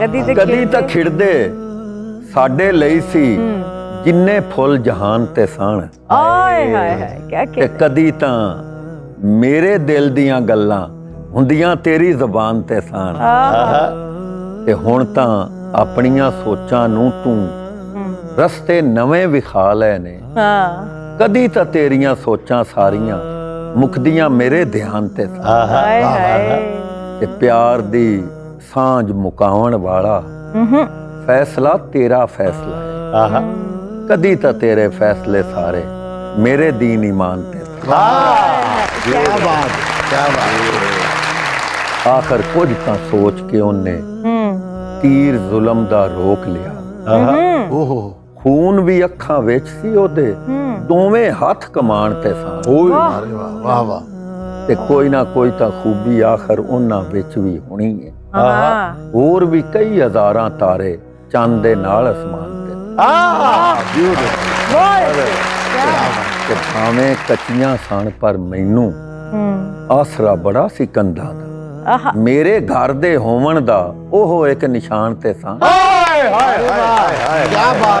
ਕਦੀ ਤੇ ਕਦੀ ਤਾਂ ਖਿੜਦੇ। ਸਾਡੇ ਲਈ ਸੀ ਜਿੰਨੇ ਫੁੱਲ ਜਹਾਨ ਤੇ ਸਣ। ਆਏ ਹਾਏ ਹਾਏ ਕਿਆ ਤੇ ਕਿ ਕਦੀ ਤਾਂ ਮੇਰੇ ਦਿਲ ਦੀਆਂ ਗੱਲਾਂ ਹੁੰਦੀਆਂ ਤੇਰੀ ਜ਼ੁਬਾਨ ਤੇ ਸਣ। ਤੇ ਹੁਣ ਤਾਂ ਆਪਣੀਆਂ ਸੋਚਾਂ ਨੂੰ ਤੂੰ ਰਸਤੇ ਨਵੇਂ ਵਿਖਾ ਲਏ ਨੇ। ਹਾਂ। ਕਦੀ ਤਾਂ ਤੇਰੀਆਂ ਸੋਚਾਂ ਸਾਰੀਆਂ ਮੁਕਦੀਆਂ ਮੇਰੇ ਧਿਆਨ ਤੇ। ਹਾਏ ਹਾਏ। ਤੇ ਪਿਆਰ ਦੀ ਸਾਂਝ ਮੁਕਾਉਣ ਵਾਲਾ। ਹੂੰ ਫੈਸਲਾ ਤੇਰਾ ਫੈਸਲਾ ਹੈ। ਆਹਾ। ਕਦੀ ਤਾਂ ਤੇਰੇ ਫੈਸਲੇ ਸਾਰੇ ਮੇਰੇ ਦੀਨ ਈਮਾਨ ਤੇ ਸਨ। ਕੀ ਬਾਤ ਕੀ ਬਾਤ। ਆਖਰ ਕੁਝ ਤਾਂ ਸੋਚ ਕੇ ਉਹਨੇ ਤੀਰ ਜ਼ੁਲਮ ਦਾ ਰੋਕ ਲਿਆ। ਆਹਾ। ਓਹੋ। ਖੂਨ ਵੀ ਅੱਖਾਂ ਵਿੱਚ ਸੀ ਉਹਦੇ। ਦੋਵੇਂ ਹੱਥ ਕਮਾਣ ਤੇ ਸਨ ਓਏ ਮਾਰੇ ਵਾਹ ਵਾਹ ਵਾਹ। ਤੇ ਕੋਈ ਨਾ ਕੋਈ ਤਾਂ ਖੂਬੀ ਆਖਰ ਉਹਨਾਂ ਵਿੱਚ ਵੀ ਹੋਣੀ ਹੈ। ਹੋਰ ਵੀ ਕਈ ਹਜ਼ਾਰਾਂ ਤਾਰੇ ਚੰਦ ਦੇ ਨਾਲ ਅਸਮਾਨ ਤੇ। ਆ ਬਿਊਟੀਫੁਲ ਤੇ ਭਾਵੇਂ ਕੱਚੀਆਂ ਸਣ ਪਰ ਮੈਨੂੰ ਆਸਰਾ ਬੜਾ ਸੀ ਕੰਧਾਂ ਦਾ। ਆਹਾ। ਮੇਰੇ ਘਰ ਦੇ ਹੋਵਣ ਦਾ ਉਹ ਇੱਕ ਨਿਸ਼ਾਨ ਤੇ ਸਨ ਹਾਏ ਹਾਏ ਹਾਏ ਹਾਏ ਕੀ ਬਾਤ।